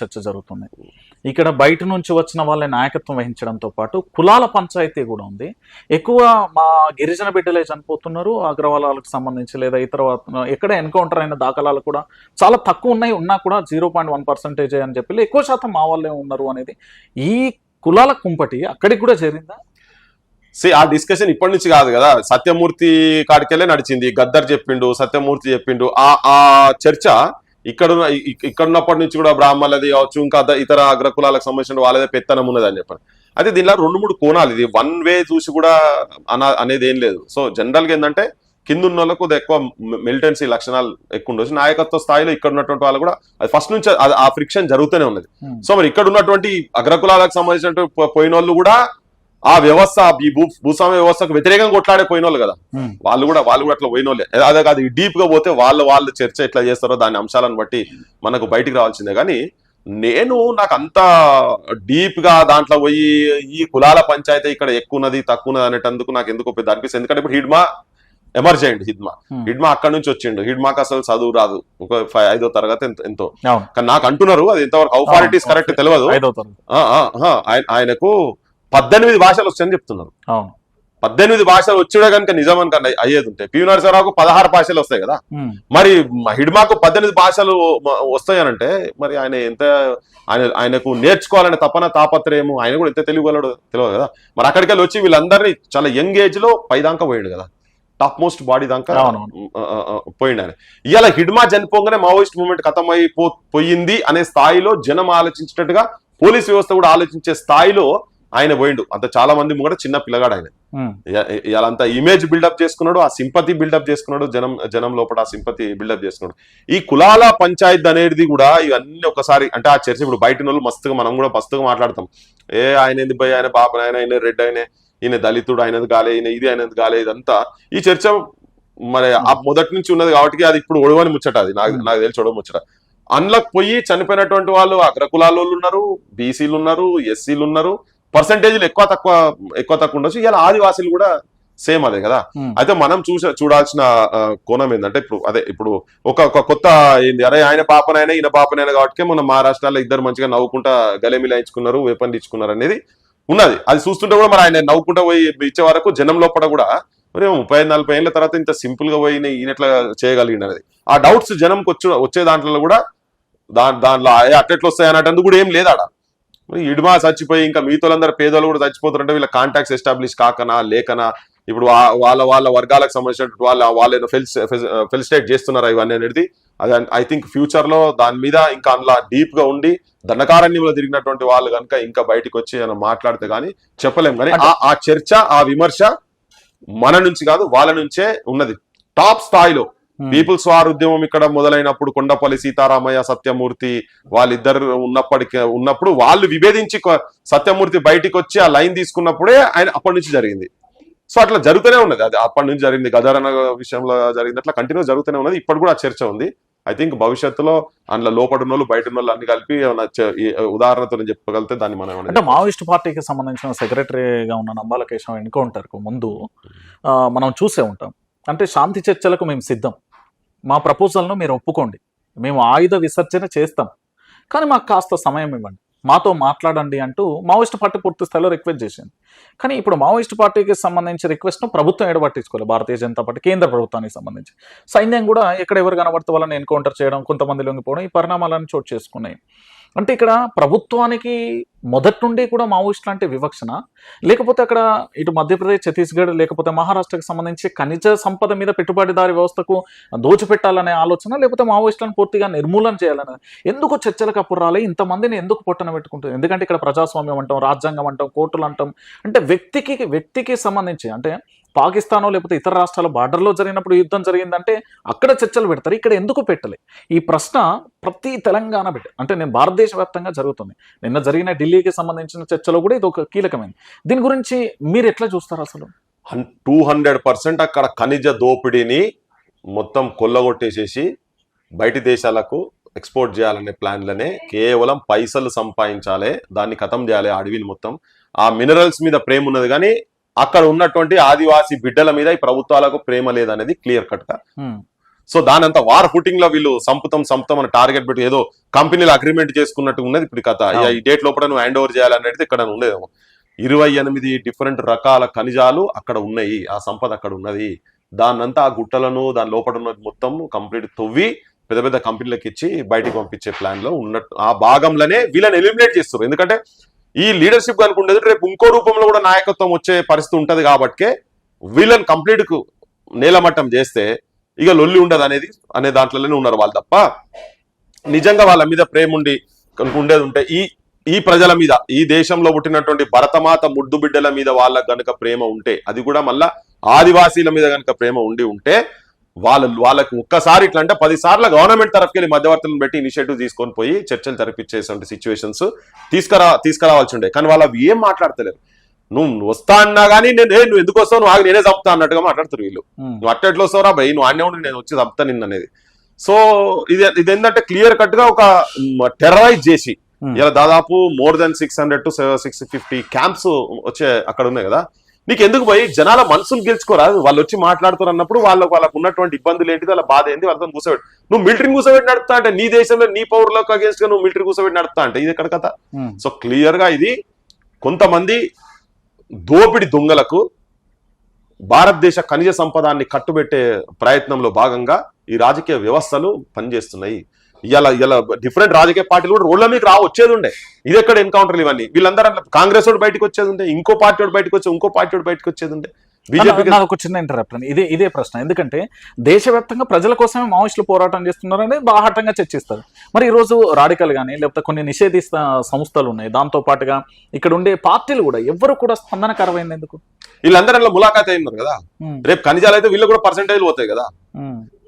చర్చ జరుగుతుంది. ఇక్కడ బయట నుంచి వచ్చిన వాళ్ళ నాయకత్వం వహించడంతో పాటు కులాల పంచాయతీ కూడా ఉంది. ఎక్కువ మా గిరిజన బిడ్డలే చనిపోతున్నారు. అగ్రవాలాలకు సంబంధించి లేదా ఇతర ఎక్కడ ఎన్కౌంటర్ అయిన దాఖలాలు కూడా చాలా తక్కువ ఉన్నాయి. ఉన్నా కూడా జీరో పాయింట్ వన్ పర్సెంటేజ్ అని చెప్పి ఎక్కువ శాతం మా వాళ్ళే ఉన్నారు అనేది ఈ కులాల కుంపటి అక్కడికి కూడా చేరిందా? సే ఆ డిస్కషన్ ఇప్పటి నుంచి కాదు కదా. సత్యమూర్తి కాడికెళ్ళే నడిచింది. గద్దర్ చెప్పిండు సత్యమూర్తి చెప్పిండు. ఆ ఆ చర్చ ఇక్కడ ఇక్కడ ఉన్నప్పటి నుంచి కూడా బ్రాహ్మణులది కావచ్చు ఇంకా ఇతర అగ్రకులాలకు సంబంధించిన వాళ్ళదే పెత్తనం ఉన్నది అని చెప్పారు అయితే దీనిలో రెండు మూడు కోణాలు. ఇది వన్ వే చూసి కూడా అన అనేది ఏం లేదు. సో జనరల్గా ఏంటంటే కింద ఉన్న వాళ్ళకు ఎక్కువ మిలిటెన్సీ లక్షణాలు ఎక్కువ ఉండొచ్చు. నాయకత్వ స్థాయిలో ఇక్కడ ఉన్నటువంటి వాళ్ళు కూడా అది ఫస్ట్ నుంచి అది- ఆ ఫ్రిక్షన్ జరుగుతూనే ఉన్నది. Hmm. సో మరి ఇక్కడ ఉన్నటువంటి అగ్రకులాలకు సంబంధించిన పోయిన వాళ్ళు కూడా ఆ వ్యవస్థ ఈ భూ భూస్వామ్య వ్యవస్థకు వ్యతిరేకంగా కొట్లాడే పోయిన వాళ్ళు కదా. Hmm. వాళ్ళు కూడా వాళ్ళు కూడా అట్లా పోయిన వాళ్ళే అదే కాదు డీప్గా పోతే వాళ్ళు వాళ్ళు చర్చ ఎట్లా చేస్తారో దాని అంశాలను బట్టి మనకు బయటికి రావాల్సిందే. కానీ నేను నాకు అంత డీప్గా దాంట్లో పోయి ఈ కులాల పంచాయతీ ఇక్కడ ఎక్కువ ఉన్నది తక్కువ ఉన్నది అనేటందుకు నాకు ఎందుకు పెద్ద అనిపిస్తుంది. ఎందుకంటే ఇప్పుడు హిడ్మా ఎమర్జ్ అయ్యిండు హిడ్మా. Hmm. హిడ్మా అక్కడ నుంచి వచ్చిండు. హిడ్మాకి అసలు చదువు రాదు. ఒక ఫై- ఐదో తరగతి ఎంత- కానీ నాకు అంటున్నారు అది ఎంతవరకు ఈస్ కరెక్ట్ తెలియదు ఆయనకు పద్దెనిమిది భాషలు వచ్చాయని చెప్తున్నారు. అవును. పద్దెనిమిది భాషలు వచ్చుడే కనుక నిజం కనుక అయ్యేది ఉంటే పివి నరసింహరావుకు పదహారు భాషలు వస్తాయి కదా. మరి హిడ్మాకు పద్దెనిమిది భాషలు వస్తాయనంటే మరి ఆయన ఎంత ఆయన ఆయనకు నేర్చుకోవాలనే తపన తాపత్రయము ఆయన కూడా ఎంత తెలియగలడు తెలియదు కదా? మరి అక్కడికి వెళ్ళి వచ్చి వీళ్ళందరినీ చాలా యంగ్ ఏజ్లో పైదాకా పోయాడు కదా? టాప్ మోస్ట్ బాడీ దాకా పోయిండు ఆయన. ఇవాళ హిడ్మా చనిపోగానే మావోయిస్ట్ మూవ్మెంట్ ఖతమైపో పోయింది అనే స్థాయిలో జనం ఆలోచించేటట్టుగా పోలీస్ వ్యవస్థ కూడా ఆలోచించే స్థాయిలో ఆయన పోయిండు. అంత చాలా మంది కూడా చిన్న పిల్లగాడు ఆయన. ఇలా అంత ఇమేజ్ బిల్డప్ చేసుకున్నాడు ఆ సింపతి బిల్డప్ చేసుకున్నాడు జనం జనం లోపల ఆ సింపతి బిల్డప్ చేసుకున్నాడు. ఈ కులాల పంచాయత్ అనేది కూడా ఇవన్నీ ఒకసారి అంటే ఆ చర్చ ఇప్పుడు బయట వాళ్ళు మస్తుగా మనం కూడా మస్తుగా మాట్లాడతాం. ఏ ఆయన ఎందుకు ఆయన బాబు ఆయన ఆయన రెడ్ ఆయన ఈయన దళితుడు ఆయనది గాలే ఈయన ఇది ఆయనది గాలే ఇదంతా ఈ చర్చ మరి ఆ మొదటి నుంచి ఉన్నది కాబట్టి అది ఇప్పుడు ఒడవని ముచ్చట అది. నాకు నాకు తెలిసి ఒడవ ముచ్చట. అందులోకి పోయి చనిపోయినటువంటి వాళ్ళు అగ్రకులాల ఉన్నారు బీసీలు ఉన్నారు ఎస్సీలు ఉన్నారు పర్సంటేజ్లు ఎక్కువ తక్కువ ఎక్కువ తక్కువ ఉండొచ్చు. ఇలా ఆదివాసీలు కూడా సేమ్ అదే కదా. Hmm. అయితే మనం చూస చూడాల్సిన కోణం ఏంటంటే ఇప్పుడు అదే ఇప్పుడు ఒక ఒక కొత్త ఏంది అరే ఆయన పాపనైనా ఈయన పాపనైనా కాబట్టి మన మహారాష్ట్రలో ఇద్దరు మంచిగా నవ్వుకుంటా గలెమిలాయించుకున్నారు వేపన్లు ఇచ్చుకున్నారు అనేది ఉన్నది. అది చూస్తుంటే కూడా మరి ఆయన నవ్వుకుంటా పోయి ఇచ్చే వరకు జనం లోపల కూడా మరి ముప్పై నలభై ఏళ్ళ తర్వాత ఇంత సింపుల్గా పోయి ఈయన ఎట్లా చేయగలిగిన అనేది. ఆ డౌట్స్ జనంకి వచ్చి వచ్చే దాంట్లో కూడా దా దాంట్లో "ఏ, అట్లెట్లు వస్తాయి అనేటందుకు కూడా ఏం మరి ఇడుమా చచ్చిపోయి ఇంకా మిగతాలందరూ పేదోళ్ళు కూడా చచ్చిపోతారంటే వీళ్ళ కాంటాక్ట్స్ ఎస్టాబ్లిష్ కాకనా లేకనా? ఇప్పుడు వాళ్ళ వాళ్ళ వర్గాలకు సంబంధించినటువంటి వాళ్ళ వాళ్ళు ఫెలిసిటేట్ చేస్తున్నారా ఇవన్నీ అనేది? అది ఐ థింక్ ఫ్యూచర్లో దాని మీద ఇంకా అందులో డీప్గా ఉండి దండకారణ్యంలో తిరిగినటువంటి వాళ్ళు కనుక ఇంకా బయటికి వచ్చి ఏమైనా మాట్లాడితే గానీ చెప్పలేం. కానీ ఆ- ఆ చర్చ ఆ విమర్శ మన నుంచి కాదు వాళ్ళ నుంచే ఉన్నది. టాప్ స్థాయిలో. పీపుల్స్ వార్ ఉద్యమం ఇక్కడ మొదలైనప్పుడు కొండపల్లి సీతారామయ్య సత్యమూర్తి వాళ్ళిద్దరు ఉన్నప్పటికీ ఉన్నప్పుడు వాళ్ళు విభేదించి సత్యమూర్తి బయటికి వచ్చి ఆ లైన్ తీసుకున్నప్పుడే ఆయన అప్పటి నుంచి జరిగింది. సో అట్లా జరుగుతూనే ఉన్నది. అది అప్పటి నుంచి జరిగింది. గదరన విషయంలో జరిగింది అట్లా కంటిన్యూ జరుగుతూనే ఉన్నది. ఇప్పుడు కూడా ఆ చర్చ ఉంది. ఐ థింక్ భవిష్యత్తులో అందులో లోపల ఉన్న బయట ఉన్న వాళ్ళు అన్ని కలిపి ఉదాహరణతో నేను చెప్పగలిగితే దాన్ని మనం అంటే మావోయిస్ట్ పార్టీకి సంబంధించిన సెక్రటరీగా ఉన్న నంబాల కేశవ ఎన్కౌంటర్కు ముందు మనం చూసే ఉంటాం. అంటే శాంతి చర్చలకు మేము సిద్ధం. మా ప్రపోజల్ను మీరు ఒప్పుకోండి. మేము ఆయుధ విసర్జన చేస్తాం. కానీ మాకు కాస్త సమయం ఇవ్వండి. మాతో మాట్లాడండి అంటూ మావోయిస్ట్ పార్టీ పూర్తి స్థాయిలో రిక్వెస్ట్ చేసింది. కానీ ఇప్పుడు మావోయిస్ట్ పార్టీకి సంబంధించి రిక్వెస్ట్ను ప్రభుత్వం ఎడబట్టించుకోలేదు భారతీయ జనతా పార్టీ కేంద్ర ప్రభుత్వానికి సంబంధించి. సైన్యం కూడా ఎక్కడ ఎవరు కనబడితే వాళ్ళని ఎన్కౌంటర్ చేయడం కొంతమంది లొంగిపోవడం ఈ పరిణామాలను చోటు చేసుకున్నాయి. అంటే ఇక్కడ ప్రభుత్వానికి మొదటి నుండి కూడా మావోయిస్ట్ లాంటి వివక్షణ. లేకపోతే అక్కడ ఇటు మధ్యప్రదేశ్ ఛత్తీస్గఢ్ లేకపోతే మహారాష్ట్రకు సంబంధించి ఖనిజ సంపద మీద పెట్టుబడిదారి వ్యవస్థకు దోచిపెట్టాలనే ఆలోచన లేకపోతే మావోయిస్టులను పూర్తిగా నిర్మూలన చేయాలని. ఎందుకు చర్చలకు అప్పుడు రాలే? ఇంతమందిని ఎందుకు పొట్టన పెట్టుకుంటుంది ఎందుకంటే ఇక్కడ ప్రజాస్వామ్యం అంటాం రాజ్యాంగం అంటాం కోర్టులు అంటాం. అంటే వ్యక్తికి వ్యక్తికి సంబంధించి అంటే పాకిస్తాన్ లేకపోతే ఇతర రాష్ట్రాల బార్డర్లో జరిగినప్పుడు యుద్ధం జరిగిందంటే అక్కడ చర్చలు పెడతారు ఇక్కడ ఎందుకు పెట్టలే? ఈ ప్రశ్న ప్రతి తెలంగాణ బిడ్డ అంటే నేను భారతదేశ వ్యాప్తంగా జరుగుతుంది. నిన్న జరిగిన ఢిల్లీకి సంబంధించిన చర్చలో కూడా ఇది ఒక కీలకమైనది దీని గురించి మీరు ఎట్లా చూస్తారు అసలు? టూ హండ్రెడ్ పర్సెంట్ అక్కడ ఖనిజ దోపిడీని మొత్తం కొల్లగొట్టేసేసి బయటి దేశాలకు ఎక్స్పోర్ట్ చేయాలనే ప్లాన్లనే కేవలం పైసలు సంపాదించాలి దాన్ని ఖతం చేయాలి అడవిని మొత్తం. ఆ మినరల్స్ మీద ప్రేమ ఉన్నది కానీ అక్కడ ఉన్నటువంటి ఆదివాసీ బిడ్డల మీద ఈ ప్రభుత్వాలకు ప్రేమ లేదనేది క్లియర్ కట్గా. సో దాని అంతా వార్ ఫుటింగ్లో వీళ్ళు సంపుతం సంపుతం అని టార్గెట్ పెట్టి ఏదో కంపెనీలు అగ్రిమెంట్ చేసుకున్నట్టు ఉన్నది ఇప్పుడు కథ. ఈ డేట్ లోపల నువ్వు హ్యాండ్ ఓవర్ చేయాలనేది ఇక్కడ ఉండేదేమో ఇరవై ఎనిమిది డిఫరెంట్ రకాల ఖనిజాలు అక్కడ ఉన్నాయి. ఆ సంపద అక్కడ ఉన్నది. దాన్నంతా ఆ గుట్టలను దాని లోపల ఉన్నది మొత్తం కంప్లీట్ తవ్వి పెద్ద పెద్ద కంపెనీలకు ఇచ్చి బయటికి పంపించే ప్లాన్లో ఉన్నట్టు. ఆ భాగంలోనే వీళ్ళని ఎలిమినేట్ చేస్తారు ఎందుకంటే ఈ లీడర్షిప్ కనుకుండేది రేపు ఇంకో రూపంలో కూడా నాయకత్వం వచ్చే పరిస్థితి ఉంటుంది కాబట్టి వీళ్ళని కంప్లీట్కు నేలమట్టం చేస్తే ఇక లొల్లి ఉండదు అనేది అనే దాంట్లోనే ఉన్నారు వాళ్ళు తప్ప నిజంగా వాళ్ళ మీద ప్రేమ ఉండి కనుక ఉండేది ఉంటే ఈ ఈ ప్రజల మీద ఈ దేశంలో పుట్టినటువంటి భరతమాత ముద్దు బిడ్డల మీద వాళ్ళకి గనుక ప్రేమ ఉంటే అది కూడా మళ్ళా ఆదివాసీల మీద గనుక ప్రేమ ఉండి ఉంటే వాళ్ళ వాళ్ళకి ఒక్కసారి ఇట్లా అంటే పది సార్లు గవర్నమెంట్ తరఫుకెళ్ళి మధ్యవర్తులను పెట్టి ఇనిషియేటివ్ తీసుకొని పోయి చర్చలు జరిపించేటువంటి సిచ్యువేషన్స్ తీసుకురా తీసుకురావాల్సి ఉండే కానీ వాళ్ళు అవి ఏం మాట్లాడతలేరు. నువ్వు వస్తా అన్నా కానీ నేను "ఏ, నువ్వు ఎందుకు వస్తావు? నువ్వు ఆగి నేనే చంపుతా అన్నట్టుగా మాట్లాడుతారు వీళ్ళు. నువ్వు అట్ట ఎట్లా వస్తావురా భయ్? నువ్వు అన్నీ ఉండి నేను వచ్చి చంపుతా నిన్న అనేది. సో ఇది ఇది ఏంటంటే క్లియర్ కట్గా ఒక టెర్రరైజ్ చేసి. ఇలా దాదాపు more than six hundred to six fifty camps వచ్చే అక్కడ ఉన్నాయి కదా. నీకు ఎందుకు పోయి జనాల మనసులు గెలుచుకోరా వాళ్ళు వచ్చి మాట్లాడుతారు అన్నప్పుడు వాళ్ళకి వాళ్ళకు ఉన్నటువంటి ఇబ్బందులు ఏంటి? వాళ్ళ బాధ ఏంటి? వాళ్ళతో కూర్చోబెట్టి నువ్వు మిలిటరీ కూర్చోబెట్టి నడుపుతా అంటే నీ దేశంలో నీ పౌరులకు అగేన్స్ట్గా నువ్వు మిలిటరీ కూర్చోబెట్టి నడుపుతా అంటే ఇది ఎక్కడ కథ? ఉమ్. సో క్లియర్గా ఇది కొంతమంది దోపిడి దొంగలకు భారతదేశ ఖనిజ సంపదాన్ని కట్టుబెట్టే ప్రయత్నంలో భాగంగా ఈ రాజకీయ వ్యవస్థలు పనిచేస్తున్నాయి. ఇలా ఇలా డిఫరెంట్ రాజకీయ పార్టీలు కూడా రోడ్ల మీకు రా వచ్చేది ఉండే. ఇది ఎక్కడ ఎన్కౌంటర్లు ఇవన్నీ? వీళ్ళందరూ అట్లా కాంగ్రెస్ వాడు బయటకు వచ్చేది ఉండే ఇంకో పార్టీ వాడు బయటకు వచ్చే ఇంకో పార్టీ వాడు బయటకు వచ్చేది ఉండే. నాకు ఒక చిన్న ఇదే ఇదే ప్రశ్న. ఎందుకంటే దేశవ్యాప్తంగా ప్రజల కోసమే మావోయిస్టులు పోరాటం చేస్తున్నారు అనేది బాహాటంగా చర్చిస్తారు. మరి ఈ రోజు రాడికల్ కానీ లేకపోతే కొన్ని నిషేధిస్త సంస్థలు ఉన్నాయి. దాంతో పాటుగా ఇక్కడ ఉండే పార్టీలు కూడా ఎవ్వరు కూడా స్పందనకరమైంది ఎందుకు? వీళ్ళందరూ ములాఖాత్ అయినారు కదా. రేపు ఖనిజాలు అయితే వీళ్ళు కూడా పర్సెంటేజ్ పోతాయి కదా.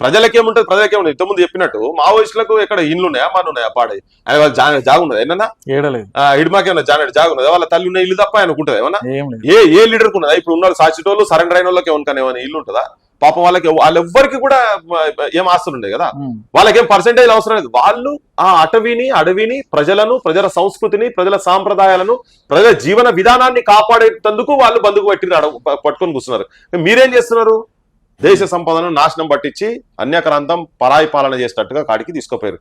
ప్రజలకి ఏముంటది ప్రజలకి ఏముంటుంది ఇంతకుముందు చెప్పినట్టు మావోయిస్టులకు ఎక్కడ ఇండ్లు ఉన్నాయా మన ఉన్నాయా పాడే. ఆయన వాళ్ళ జా జాగున్నది ఏమన్నా? ఇడిమాకేమన్నా జానెట్ జాగున్నది వాళ్ళ తల్లి ఉన్న ఇల్లు తప్ప ఆయనకుంటది ఏమన్నా? ఏం ఏ ఏ లీడర్ ఉన్నదా? ఇప్పుడు ఉన్న సాచిటోళ్ళు సరెండర్ అయిన వాళ్ళకి ఏమన్నా ఏమైనా ఇల్లు ఉంటుందా? పాపం వాళ్ళకి వాళ్ళెవ్వరికి కూడా ఏం ఆస్తులు ఉండే కదా? వాళ్ళకి ఏం పర్సెంటేజ్ అవసరం లేదు. వాళ్ళు ఆ అటవీని అడవిని ప్రజలను ప్రజల సంస్కృతిని ప్రజల సాంప్రదాయాలను ప్రజల జీవన విధానాన్ని కాపాడేటందుకు వాళ్ళు బంధుకు పెట్టి పట్టుకొని కూర్చున్నారు. మీరేం చేస్తున్నారు? దేశ సంపదను నాశనం పట్టించి అన్యక్రాంతం పరాయి పాలన చేసేటట్టుగా కాడికి తీసుకుపోయారు.